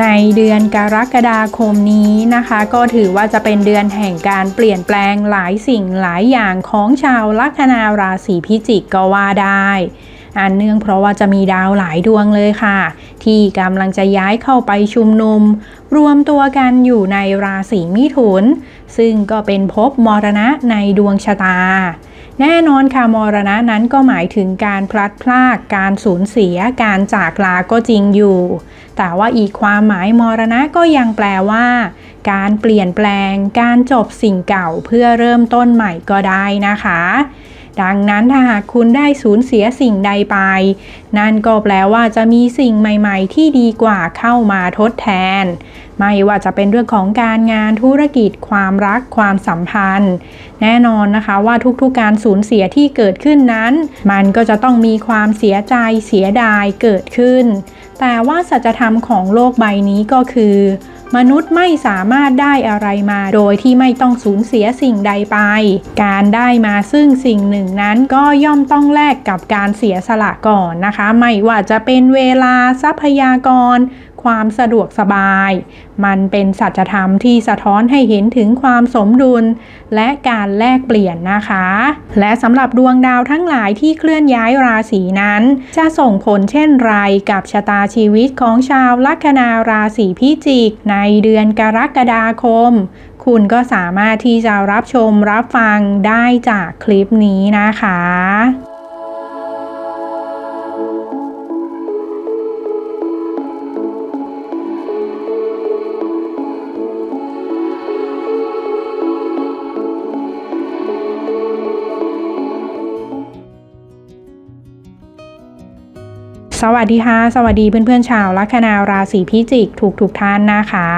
ในเดือนกรกฎาคมนี้นะคะ ก็ถือว่าจะเป็นเดือนแห่งการเปลี่ยนแปลงหลายสิ่งหลายอย่างของชาวลัคนาราศีพิจิกก็ว่าได้อันเนื่องเพราะว่าจะมีดาวหลายดวงเลยค่ะ ที่กำลังจะย้ายเข้าไปชุมนุม รวมตัวกันอยู่ในราศีมิถุน ซึ่งก็เป็นภพมรณะในดวงชะตา แน่นอนค่ะมรณะนั้นก็หมายถึงการพลัดพรากการสูญเสียการจากลาก็จริงอยู่ แต่ว่าอีกความหมายมรณะก็ยังแปลว่า การเปลี่ยนแปลง การจบสิ่งเก่าเพื่อเริ่มต้นใหม่ก็ได้นะคะ ดังนั้นถ้าหากคุณได้สูญเสียสิ่งใดไป นั่นก็แปลว่าจะมีสิ่งใหม่ๆ ที่ดีกว่าเข้ามาทดแทน ไม่ว่าจะเป็นเรื่องของการงานธุรกิจความรักความสัมพันธ์ แน่นอนนะคะว่าทุกๆการสูญเสียที่เกิดขึ้นนั้น มันก็จะต้องมีความเสียใจเสียดายเกิดขึ้น แต่ว่าสัจธรรมของโลกใบนี้ก็คือ มนุษย์ไม่สามารถได้อะไรมาโดยที่ไม่ต้องสูญเสียสิ่งใดไป การได้มาซึ่งสิ่งหนึ่งนั้นก็ย่อมต้องแลกกับการเสียสละก่อนนะคะ ไม่ว่าจะเป็นเวลาทรัพยากร ความสะดวกสบาย มันเป็นสัจธรรมที่สะท้อนให้เห็นถึงความสมดุล และการแลกเปลี่ยนนะคะ และสำหรับดวงดาวทั้งหลายที่เคลื่อนย้ายราศีนั้น จะส่งผลเช่นไรกับชะตาชีวิตของชาวลัคนาราศีพิจิก ในเดือนกรกฎาคมคุณก็สามารถที่จะรับชมรับฟังได้จากคลิปนี้นะคะ สวัสดีค่ะ สวัสดีเพื่อนๆชาวลัคนาราศีพิจิกถูกทุกท่านนะคะ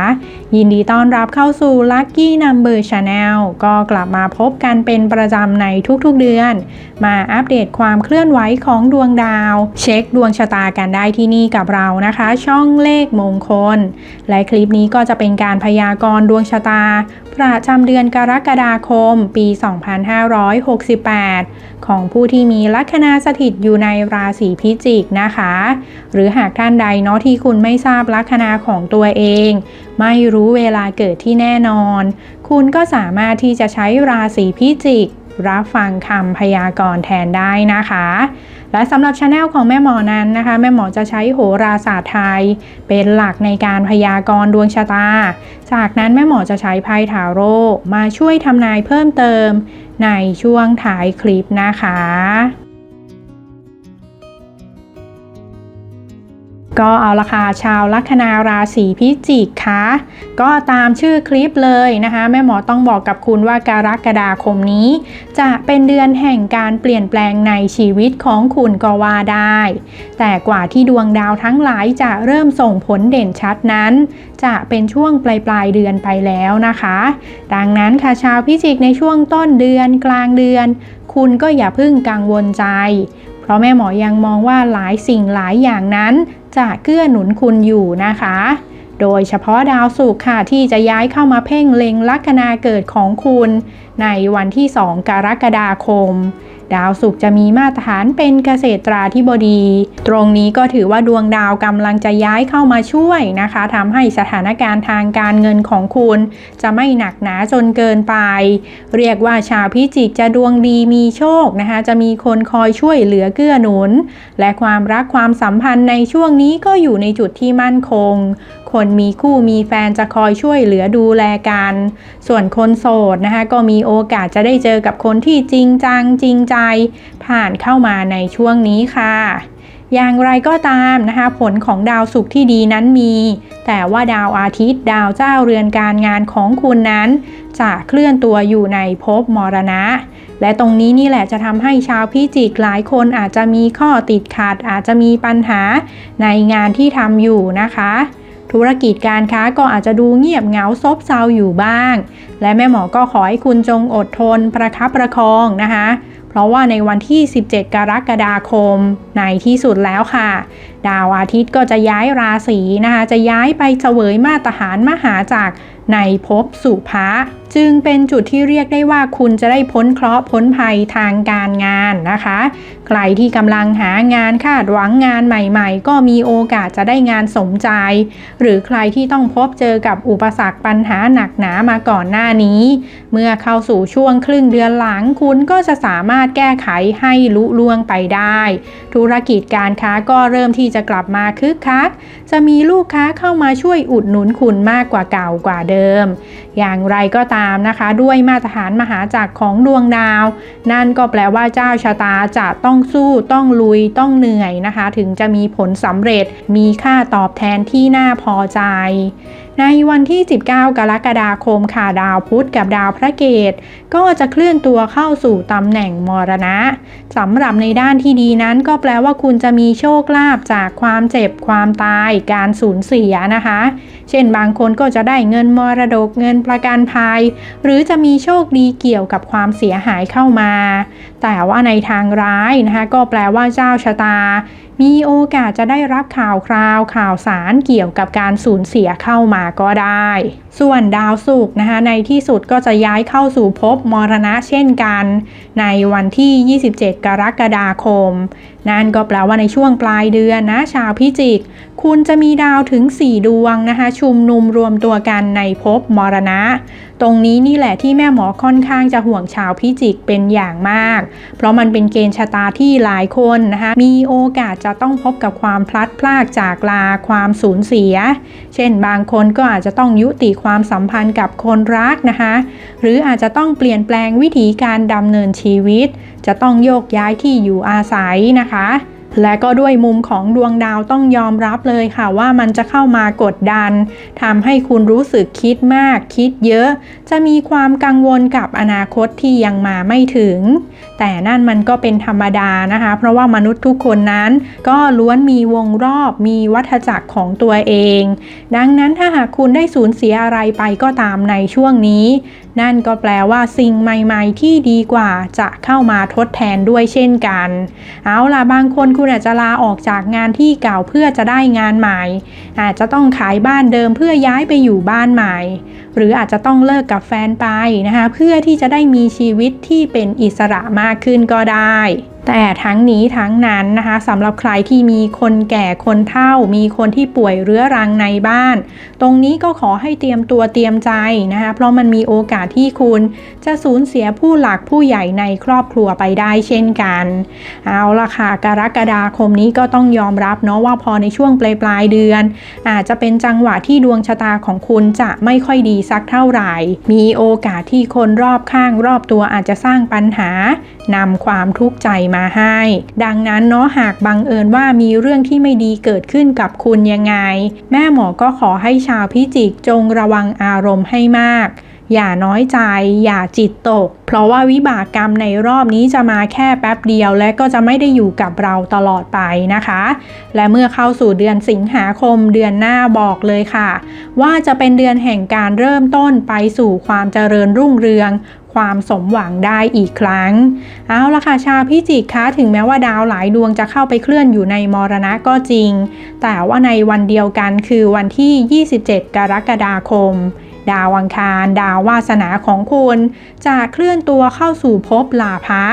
ยินดีต้อนรับเข้าสู่ Lucky Number Channel ก็กลับมาพบกันเป็นประจำในทุกๆเดือน มาอัปเดตความเคลื่อนไหวของดวงดาว เช็คดวงชะตากันได้ที่นี่กับเรานะคะ ช่องเลขมงคล และคลิปนี้ก็จะเป็นการพยากรณ์ดวงชะตา ประจำเดือนกรกฎาคม ปี 2568 ของผู้ที่มีลัคนาสถิตอยู่ในราศีพิจิกนะคะ หรือหากท่านใดเนาะที่คุณไม่ทราบลัคนาของตัวเอง ไม่รู้เวลาเกิดที่แน่นอน คุณก็สามารถที่จะใช้ราศีพิจิก รับฟังคำพยากรณ์แทนได้นะคะ และสำหรับช anel ของแม่หมอนั้นนะคะ แม่หมอจะใช้โหราศาสตร์ไทย เป็นหลักในการพยากรณ์ดวงชะตา จากนั้นแม่หมอจะใช้ไพ่ทาโร่มาช่วยทำนายเพิ่มเติมในช่วงท้ายคลิปนะคะ ก็เอาละค่ะชาวลัคนาราศีพิจิกค่ะก็ตามชื่อคลิปเลยนะคะ แม่หมอต้องบอกกับคุณว่ากรกฎาคมนี้ จะเป็นเดือนแห่งการเปลี่ยนแปลงในชีวิตของคุณก็ว่าได้ แต่กว่าที่ดวงดาวทั้งหลายจะเริ่มส่งผลเด่นชัดนั้น จะเป็นช่วงปลายปลายเดือนไปแล้วนะคะ ดังนั้นค่ะชาวพิจิกในช่วงต้นเดือนกลางเดือน คุณก็อย่าเพิ่งกังวลใจ เพราะแม่หมอยังมองว่าหลายสิ่งหลายอย่างนั้น จะเกื้อหนุนคุณอยู่นะคะ โดยเฉพาะดาวศุกร์ค่ะที่จะย้ายเข้ามาเพ่งเล็งลัคนาเกิดของคุณ ในวันที่ 2 กรกฎาคม ดาวศุกร์จะมีมาตรฐานเป็นเกษตราธิบดี ตรงนี้ก็ถือว่าดวงดาวกำลังจะย้ายเข้ามาช่วยนะคะทำให้สถานการณ์ทางการเงินของคุณ จะไม่หนักหนาจนเกินไป เรียกว่าชาวพิจิกจะดวงดีมีโชคนะคะจะมีคนคอยช่วยเหลือเกื้อหนุน และความรักความสัมพันธ์ในช่วงนี้ก็อยู่ในจุดที่มั่นคงคนมีคู่มีแฟนจะคอยช่วยเหลือดูแลกัน ส่วนคนโสดนะคะก็มีโอกาสจะได้เจอกับคนที่จริงจังจริงใจผ่านเข้ามาในช่วงนี้ค่ะ อย่างไรก็ตามนะคะ ผลของดาวศุกร์ที่ดีนั้นมี แต่ว่าดาวอาทิตย์ดาวเจ้าเรือนการงานของคุณนั้น จะเคลื่อนตัวอยู่ในภพมรณะและตรงนี้นี่แหละจะทำให้ชาวพิจิกหลายคนอาจจะมีข้อติดขัด อาจจะมีปัญหาในงานที่ทำอยู่นะคะ ธุรกิจการค้าก็อาจจะดูเงียบเหงาซบเซาอยู่บ้าง และแม่หมอก็ขอให้คุณจงอดทนประคับประคองนะคะ เพราะว่าในวันที่ 17 กรกฎาคมในที่สุดแล้วค่ะ ดาวอาทิตย์ก็จะย้ายราศีนะคะ จะย้ายไปเสวยมาตรฐานมหาจากในภพสุภะจึงเป็นจุดที่เรียกได้ว่าคุณจะได้พ้นเคราะห์พ้นภัยทางการงานนะคะ ใครที่กำลังหางานคาดหวังงานใหม่ๆ ก็มีโอกาสจะได้งานสมใจ หรือใครที่ต้องพบเจอกับอุปสรรคปัญหาหนักหนามาก่อนหน้านี้ เมื่อเข้าสู่ช่วงครึ่งเดือนหลังคุณก็จะสามารถแก้ไขให้ลุล่วงไปได้ ธุรกิจการค้าก็เริ่มที่จะกลับมาคึกคัก จะมีลูกค้าเข้ามาช่วยอุดหนุนคุณมากกว่าเก่ากว่าเดิม อย่างไรก็ตามนะคะ ด้วยมาตรฐานมหาจักรของดวงดาว นั่นก็แปลว่าเจ้าชะตาจะต้องสู้ต้องลุยต้องเหนื่อยนะคะ ถึงจะมีผลสำเร็จมีค่าตอบแทนที่น่าพอใจ ในวันที่ 19 กรกฎาคมค่ะดาวพุธกับดาวพระเกตก็จะเคลื่อนตัวเข้าสู่ตำแหน่งมรณะสำหรับในด้านที่ดีนั้นก็แปลว่าคุณจะมีโชคลาภจากความเจ็บความตายการสูญเสียนะคะเช่นบางคนก็จะได้เงินมรดกเงินประกันภัย หรือจะมีโชคดีเกี่ยวกับความเสียหายเข้ามา แต่ว่าในทางร้ายนะคะก็แปลว่าเจ้าชะตา มีโอกาสจะได้รับข่าวคราวข่าวสารเกี่ยวกับการสูญเสียเข้ามาก็ได้ ส่วนดาวศุกร์นะคะในที่สุดก็จะย้ายเข้าสู่ภพมรณะเช่นกัน ในวันที่ 27 กรกฎาคม นั่นก็แปลว่าในช่วงปลายเดือนนะชาวพิจิก คุณจะมีดาวถึง 4 ดวงนะคะชุมนุมรวมตัวกันในภพมรณะตรงนี้นี่แหละที่แม่หมอค่อนข้างจะห่วงชาวพิจิกเป็นอย่างมาก เพราะมันเป็นเกณฑ์ชะตาที่หลายคนนะคะมีโอกาสจะต้องพบกับความพลัดพรากจากลาความสูญเสีย เช่นบางคนก็อาจจะต้องยุติความสัมพันธ์กับคนรักนะคะ หรืออาจจะต้องเปลี่ยนแปลงวิธีการดำเนินชีวิต จะต้องโยกย้ายที่อยู่อาศัยนะคะ และก็ด้วยมุมของดวงดาวต้องยอมรับเลยค่ะว่ามันจะเข้ามากดดันทำให้คุณรู้สึกคิดมากคิดเยอะ จะมีความกังวลกับอนาคตที่ยังมาไม่ถึง แต่นั่นมันก็เป็นธรรมดานะคะ เพราะว่ามนุษย์ทุกคนนั้น ก็ล้วนมีวงรอบมีวัฏจักรของตัวเอง ดังนั้นถ้าหากคุณได้สูญเสียอะไรไปก็ตามในช่วงนี้ นั่นก็แปลว่าสิ่งใหม่ ๆ ที่ดีกว่าจะเข้ามาทดแทนด้วยเช่นกัน เอาล่ะบางคนคุณอาจจะลาออกจากงานที่เก่าเพื่อจะได้งานใหม่ อาจจะต้องขายบ้านเดิมเพื่อย้ายไปอยู่บ้านใหม่ หรืออาจจะต้องเลิกกับแฟนไปนะคะเพื่อที่จะได้มีชีวิตที่เป็นอิสระมากขึ้นก็ได้ แต่ทั้งนี้ทั้งนั้นนะคะสำหรับใครที่มีคนแก่คนเฒ่า มีคนที่ป่วยเรื้อรังในบ้าน ตรงนี้ก็ขอให้เตรียมตัวเตรียมใจนะคะเพราะมันมีโอกาสที่คุณจะสูญเสียผู้หลักผู้ใหญ่ในครอบครัวไปได้เช่นกัน เอาละค่ะกรกฎาคมนี้ก็ต้องยอมรับเนาะว่าพอในช่วงปลายปลายๆเดือน อาจจะเป็นจังหวะที่ดวงชะตาของคุณจะไม่ค่อยดีสักเท่าไหร่ มีโอกาสที่คนรอบข้างรอบตัวอาจจะสร้างปัญหานำความทุกข์ใจมาให้ ดังนั้นเนาะหากบังเอิญว่ามีเรื่องที่ไม่ดีเกิดขึ้นกับคุณยังไง แม่หมอก็ขอให้ชาวพิจิกจงระวังอารมณ์ให้มากอย่าน้อยใจ อย่าจิตตก เพราะว่าวิบากกรรมในรอบนี้จะมาแค่แป๊บเดียว และก็จะไม่ได้อยู่กับเราตลอดไปนะคะ และเมื่อเข้าสู่เดือนสิงหาคมเดือนหน้าบอกเลยค่ะ ว่าจะเป็นเดือนแห่งการเริ่มต้นไปสู่ความเจริญรุ่งเรือง ความสมหวังได้อีกครั้ง เอาละค่ะชาวพิจิกคะถึงแม้ว่าดาวหลายดวงจะเข้าไปเคลื่อนอยู่ในมรณะก็จริง แต่ว่าในวันเดียวกันคือวันที่ 27 กรกฎาคม ดาวอังคาร ดาววาสนาของคุณ จะเคลื่อนตัวเข้าสู่ภพลาภะ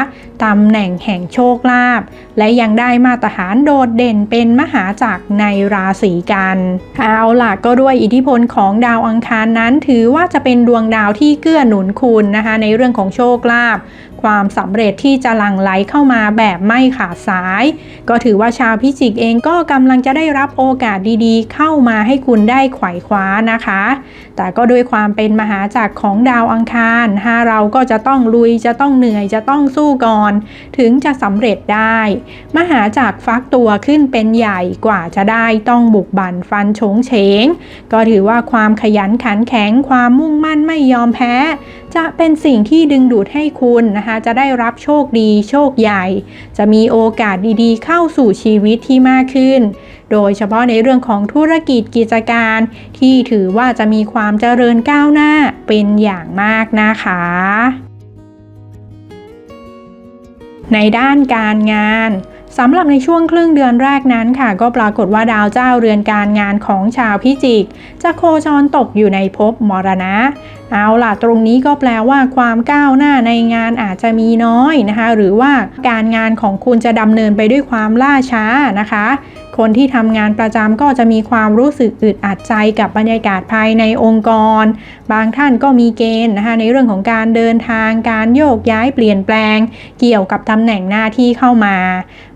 ตำแหน่งแห่งโชคลาภและยังได้มาตรฐานโดดเด่นเป็นมหาจักรในราศีกันเอาล่ะก็ด้วยอิทธิพลของดาวอังคารนั้นถือว่าจะเป็นดวงดาวที่เกื้อหนุนคุณนะคะในเรื่องของโชคลาภความสำเร็จที่จะหลั่งไหลเข้ามาแบบไม่ขาดสาย ก็ถือว่าชาวพิจิกเองก็กำลังจะได้รับโอกาสดีๆ เข้ามาให้คุณได้ไขว่คว้านะคะ แต่ก็ด้วยความเป็นมหาจักรของดาวอังคารถ้าเราก็จะต้องลุยจะต้องเหนื่อยจะต้องสู้ก่อน ถึงจะสำเร็จได้ มหาจักรฟักตัวขึ้นเป็นใหญ่กว่าจะได้ต้องบุกบั่นฟันโฉงเฉง ก็ถือว่าความขยันขันแข็งความมุ่งมั่นไม่ยอมแพ้ จะเป็นสิ่งที่ดึงดูดให้คุณนะคะจะได้รับโชคดีโชคใหญ่ จะมีโอกาสดีๆ เข้าสู่ชีวิตที่มากขึ้น โดยเฉพาะในเรื่องของธุรกิจกิจการ ที่ถือว่าจะมีความเจริญก้าวหน้าเป็นอย่างมากนะคะ ในด้านการงานสำหรับในช่วงครึ่งเดือนแรกนั้นค่ะ ก็ปรากฏว่าดาวเจ้าเรือนการงานของชาวพิจิก จะโคจรตกอยู่ในภพมรณะ เอาล่ะตรงนี้ก็แปลว่าความก้าวหน้าในงานอาจจะมีน้อยนะคะ หรือว่าการงานของคุณจะดำเนินไปด้วยความล่าช้านะคะ คนที่ทำงานประจำก็จะมีความรู้สึกอึดอัดใจกับบรรยากาศภายในองค์กร บางท่านก็มีเกณฑ์นะคะในเรื่องของการเดินทางการโยกย้ายเปลี่ยนแปลง เกี่ยวกับตำแหน่งหน้าที่เข้ามา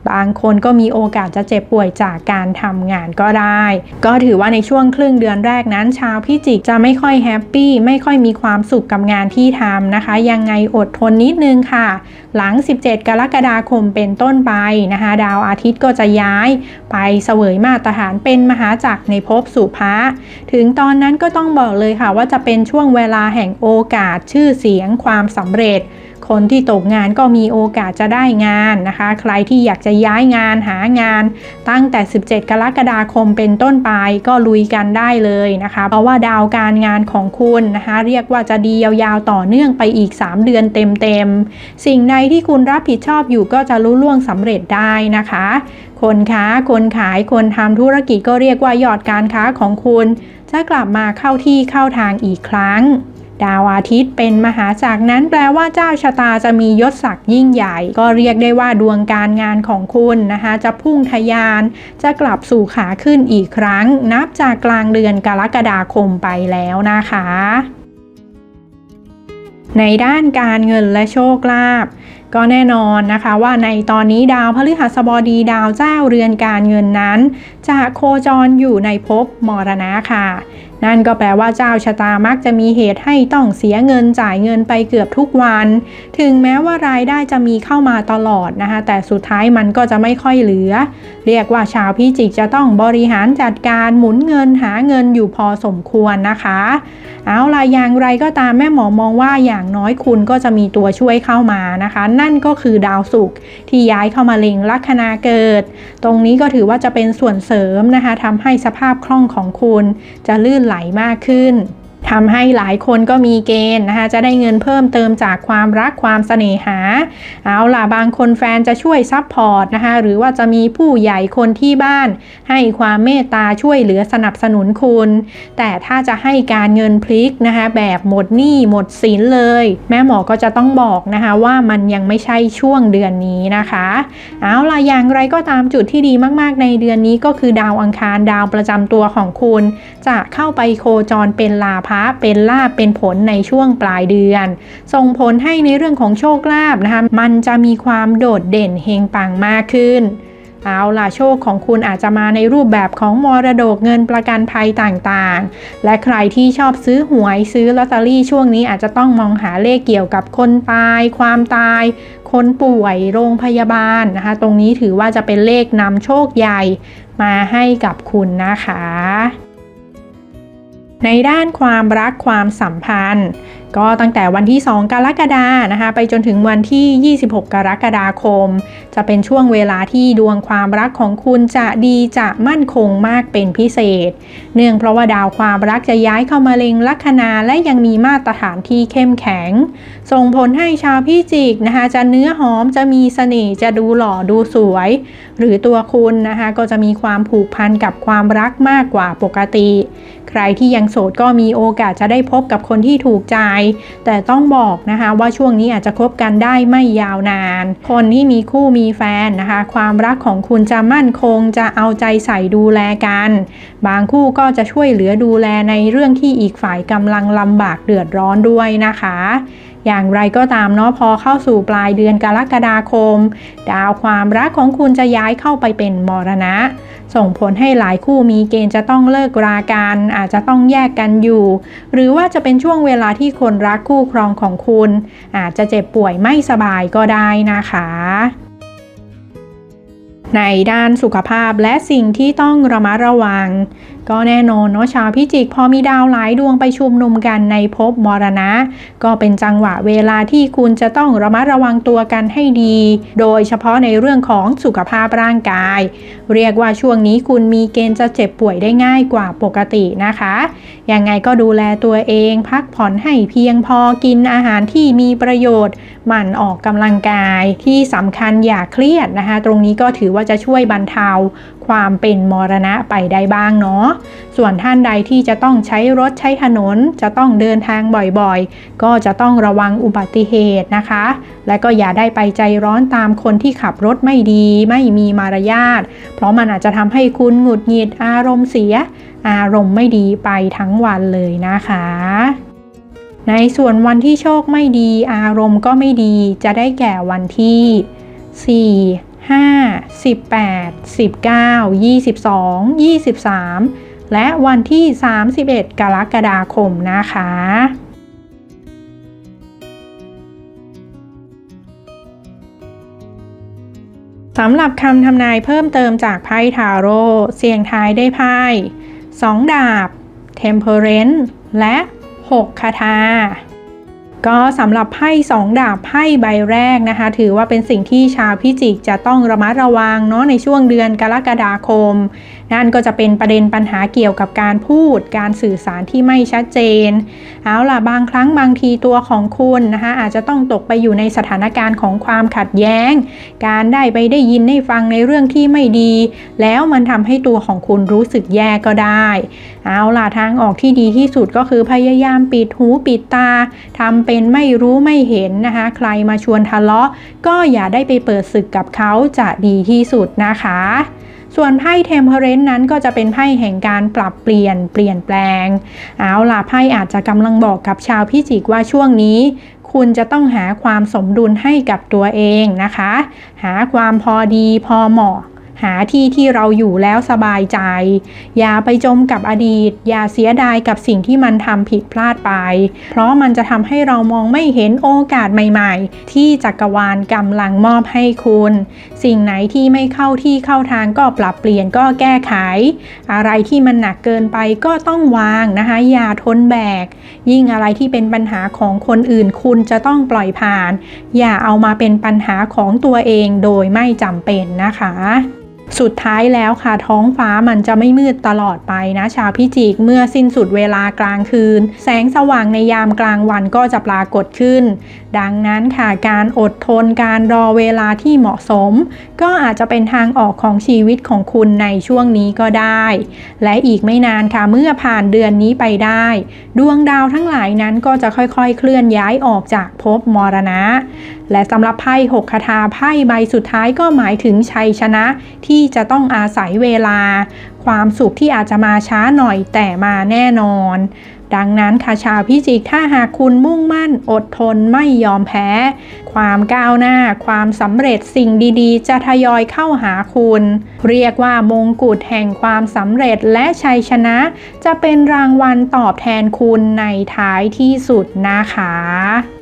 บางคนก็มีโอกาสจะเจ็บป่วยจากการทำงานก็ได้ ก็ถือว่าในช่วงครึ่งเดือนแรกนั้น ชาวพิจิกจะไม่ค่อยแฮปปี้ไม่ค่อยมีความสุขกับงานที่ทำนะคะ ยังไงอดทนนิดนึงค่ะ หลัง 17 กรกฎาคมเป็นต้นไปนะคะ ดาวอาทิตย์ก็จะย้ายไปเสวยมาตรฐานเป็นมหาจักรในภพสุภะถึงตอนนั้นก็ต้องบอกเลยค่ะว่าจะเป็นช่วงเวลาแห่งโอกาสชื่อเสียงความสำเร็จ คนที่ตกงานก็มีโอกาสจะได้งานนะคะ ใครที่อยากจะย้ายงานหางาน ตั้งแต่ 17 กรกฎาคมเป็นต้นไปก็ลุยกันได้เลยนะคะ เพราะว่าดาวการงานของคุณนะคะ เรียกว่าจะดียาวๆต่อเนื่องไปอีก 3 เดือนเต็มๆ สิ่งใดที่คุณรับผิดชอบอยู่ก็จะรุ่ล่วงสำเร็จได้นะคะ คนค้า คนขาย คนทำธุรกิจก็เรียกว่ายอดการค้าของคุณ จะกลับมาเข้าที่เข้าทางอีกครั้ง ดาวอาทิตย์เป็นมหาจักรนั้นแปลว่าเจ้าชะตาจะมียศศักดิ์ยิ่งใหญ่ ก็เรียกได้ว่าดวงการงานของคุณนะคะ จะพุ่งทะยาน จะกลับสู่ขาขึ้นอีกครั้ง นับจากกลางเดือนกรกฎาคมไปแล้วนะคะ ในด้านการเงินและโชคลาภก็แน่นอนนะคะว่าในตอนนี้ดาวพฤหัสบดีดาวเจ้าเรือนการเงินนั้น จะโคจรอยู่ในภพมรณะค่ะ นั่นก็แปลว่าเจ้าชะตามักจะมีเหตุให้ต้องเสียเงินจ่ายเงินไปเกือบทุกวัน ถึงแม้ว่ารายได้จะมีเข้ามาตลอดนะคะแต่สุดท้ายมันก็จะไม่ค่อยเหลือ เรียกว่าชาวพิจิกจะต้องบริหารจัดการหมุนเงินหาเงินอยู่พอสมควรนะคะ เอาล่ะอย่างไรก็ตามแม่หมอมองว่าอย่างน้อยคุณก็จะมีตัวช่วยเข้ามานะคะ นั่นก็คือดาวศุกร์ที่ย้ายเข้ามาเล็งลัคนาเกิด ตรงนี้ก็ถือว่าจะเป็นส่วนเสริมนะคะทำให้สภาพคล่องของคุณจะลื่นไหลมากขึ้น ทำให้หลายคนก็มีเกณฑ์นะคะจะได้เงินเพิ่มเติมจากความรักความเสน่หา เอาล่ะบางคนแฟนจะช่วยซัพพอร์ตนะคะหรือว่าจะมีผู้ใหญ่คนที่บ้าน ให้ความเมตตาช่วยเหลือสนับสนุนคุณ แต่ถ้าจะให้การเงินพลิกนะคะแบบหมดหนี้หมดสินเลย แม่หมอก็จะต้องบอกนะคะว่ามันยังไม่ใช่ช่วงเดือนนี้นะคะ เอาล่ะอย่างไรก็ตามจุดที่ดีมาก ๆ ในเดือนนี้ก็คือดาวอังคารดาวประจำตัวของคุณ จะเข้าไปโคจรเป็นลาภะเป็นลาบเป็นผลในช่วงปลายเดือน ส่งผลให้ในเรื่องของโชคลาภนะคะ มันจะมีความโดดเด่นเฮงปังมากขึ้นเอาล่ะโชคของคุณอาจจะมาในรูปแบบของมรดกเงินประกันภัยต่างๆ และใครที่ชอบซื้อหวยซื้อลอตเตอรี่ช่วงนี้อาจจะต้องมองหาเลขเกี่ยวกับคนตาย ความตาย คนป่วยโรงพยาบาลนะคะ ตรงนี้ถือว่าจะเป็นเลขนำโชคใหญ่มาให้กับคุณนะคะ ในด้านความรักความสัมพันธ์ก็ตั้งแต่วันที่ 2 กรกฎานะคะ ไปจนถึงวันที่ 26 กรกฎาคม จะเป็นช่วงเวลาที่ดวงความรักของคุณจะดีจะมั่นคงมากเป็นพิเศษ เนื่องเพราะว่าดาวความรักจะย้ายเข้ามาเล็งลัคนาและยังมีมาตรฐานที่เข้มแข็ง ส่งผลให้ชาวพิจิกนะคะ จะเนื้อหอมจะมีเสน่ห์จะดูหล่อดูสวย หรือตัวคุณนะคะก็จะมีความผูกพันกับความรักมากกว่าปกติ ใครที่ยังโสดก็มีโอกาสจะได้พบกับคนที่ถูกใจแต่ต้องบอกนะคะว่าช่วงนี้อาจจะคบกันได้ไม่ยาวนาน คนที่มีคู่มีแฟนนะคะ ความรักของคุณจะมั่นคงจะเอาใจใส่ดูแลกัน บางคู่ก็จะช่วยเหลือดูแลในเรื่องที่อีกฝ่ายกำลังลำบากเดือดร้อนด้วยนะคะ อย่างไรก็ตามเนาะพอเข้าสู่ปลายเดือนกรกฎาคม ดาวความรักของคุณจะย้ายเข้าไปเป็นมรณะ ส่งผลให้หลายคู่มีเกณฑ์จะต้องเลิกรากันอาจจะต้องแยกกันอยู่ หรือว่าจะเป็นช่วงเวลาที่คนรักคู่ครองของคุณ อาจจะเจ็บป่วยไม่สบายก็ได้นะคะ ในด้านสุขภาพและสิ่งที่ต้องระมัดระวัง ก็แน่นอนเนาะชาวพิจิกพอมีดาวหลายดวงไปชุมนุมกันในภพมรณะ ก็เป็นจังหวะเวลาที่คุณจะต้องระมัดระวังตัวกันให้ดี โดยเฉพาะในเรื่องของสุขภาพร่างกาย เรียกว่าช่วงนี้คุณมีเกณฑ์จะเจ็บป่วยได้ง่ายกว่าปกตินะคะยังไงก็ดูแลตัวเอง พักผ่อนให้เพียงพอกินอาหารที่มีประโยชน์หมั่นออกกำลังกายที่สำคัญอย่าเครียดนะคะ ตรงนี้ก็ถือว่าจะช่วยบรรเทาความเป็นมรณะไปได้บ้างเนาะ ส่วนท่านใดที่จะต้องใช้รถใช้ถนน จะต้องเดินทางบ่อยๆ ก็จะต้องระวังอุบัติเหตุนะคะ และก็อย่าได้ไปใจร้อนตามคนที่ขับรถไม่ดี ไม่มีมารยาท เพราะมันอาจจะทำให้คุณหงุดหงิดอารมณ์เสีย อารมณ์ไม่ดีไปทั้งวันเลยนะคะในส่วนวันที่โชคไม่ดีอารมณ์ก็ไม่ดีจะได้แก่วันที่4 5 18 19 22 23 และวันที่ 31 กรกฎาคมนะคะสำหรับคำทำนายเพิ่มเติมจากไพ่ทาโร่เสียงทายได้ไพ่2ดาบ Temperance และ 6 คาถา ก็สำหรับไพ่สองดาบไพ่ใบแรกนะคะ ถือว่าเป็นสิ่งที่ชาวพิจิกจะต้องระมัดระวังเนาะในช่วงเดือนกรกฎาคม นั่นก็จะเป็นประเด็นปัญหาเกี่ยวกับการพูด การสื่อสารที่ไม่ชัดเจน เอาล่ะบางครั้งบางทีตัวของคุณนะคะอาจจะต้องตกไปอยู่ในสถานการณ์ของความขัดแย้ง การได้ไปได้ยินได้ฟังในเรื่องที่ไม่ดี แล้วมันทำให้ตัวของคุณรู้สึกแย่ก็ได้ เอาล่ะทางออกที่ดีที่สุดก็คือพยายามปิดหูปิดตาทำเป็นไม่รู้ไม่เห็นนะคะ ใครมาชวนทะเลาะ ก็อย่าได้ไปเปิดศึกกับเขาจะดีที่สุดนะคะ ส่วนไพ่เทมเพอเรนต์นั้นก็จะเป็นไพ่แห่งการปรับเปลี่ยนเปลี่ยนแปลง เอาล่ะไพ่อาจจะกำลังบอกกับชาวพิจิกว่าช่วงนี้คุณจะต้องหาความสมดุลให้กับตัวเองนะคะ หาความพอดีพอเหมาะ หาที่ที่เราอยู่แล้วสบายใจ อย่าไปจมกับอดีต อย่าเสียดายกับสิ่งที่มันทำผิดพลาดไป เพราะมันจะทำให้เรามองไม่เห็นโอกาสใหม่ๆ ที่จักรวาลกำลังมอบให้คุณ สิ่งไหนที่ไม่เข้าที่เข้าทางก็ปรับเปลี่ยนก็แก้ไข อะไรที่มันหนักเกินไปก็ต้องวางนะคะ อย่าทนแบก ยิ่งอะไรที่เป็นปัญหาของคนอื่นคุณจะต้องปล่อยผ่าน อย่าเอามาเป็นปัญหาของตัวเองโดยไม่จำเป็นนะคะ สุดท้ายแล้วค่ะท้องฟ้ามันจะไม่มืดตลอดไปนะชาวพิจิกเมื่อสิ้นสุดเวลากลางคืน แสงสว่างในยามกลางวันก็จะปรากฏขึ้น ดังนั้นค่ะการอดทนการรอเวลาที่เหมาะสม ก็อาจจะเป็นทางออกของชีวิตของคุณในช่วงนี้ก็ได้ และอีกไม่นานค่ะเมื่อผ่านเดือนนี้ไปได้ ดวงดาวทั้งหลายนั้นก็จะค่อยๆ เคลื่อนย้ายออกจากภพมรณะ และสำหรับไพ่หกคาถาไพ่ใบสุดท้ายก็หมายถึงชัยชนะที่ที่จะต้องอาศัยเวลา ความสุขที่อาจจะมาช้าหน่อยแต่มาแน่นอน ดังนั้นคาชาวพิจิกถ้าหากคุณมุ่งมั่นอดทนไม่ยอมแพ้ ความก้าวหน้า ความสำเร็จสิ่งดีๆ จะทยอยเข้าหาคุณ เรียกว่ามงกุฎแห่งความสำเร็จและชัยชนะ จะเป็นรางวัลตอบแทนคุณในท้ายที่สุดนะคะ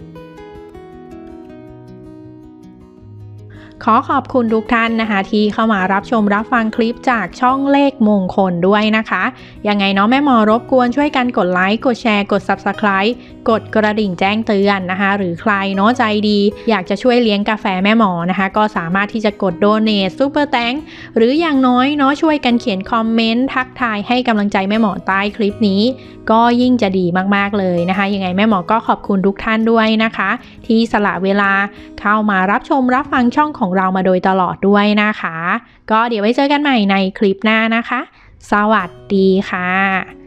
ขอขอบคุณทุกท่านนะคะ ที่เข้ามารับชมรับฟังคลิปจากช่องเลขมงคลด้วยนะคะ ยังไงเนาะแม่หมอรบกวนช่วยกันกดไลค์กดแชร์กด Subscribe กดกระดิ่งแจ้งเตือนนะคะ หรือใครเนาะใจดี อยากจะช่วยเลี้ยงกาแฟแม่หมอนะคะ ก็สามารถที่จะกดโดเนทซูเปอร์แตงหรืออย่างน้อยเนาะช่วยกันเขียนคอมเมนต์ทักทายให้กำลังใจแม่หมอใต้คลิปนี้ ก็ยิ่งจะดีมากๆเลยนะคะ ยังไงแม่หมอก็ขอบคุณทุกท่านด้วยนะคะ ที่สละเวลาเข้ามารับชมรับฟังช่องของเรามาโดยตลอดด้วยนะคะ ก็เดี๋ยวไว้เจอกันใหม่ในคลิปหน้านะคะ สวัสดีค่ะ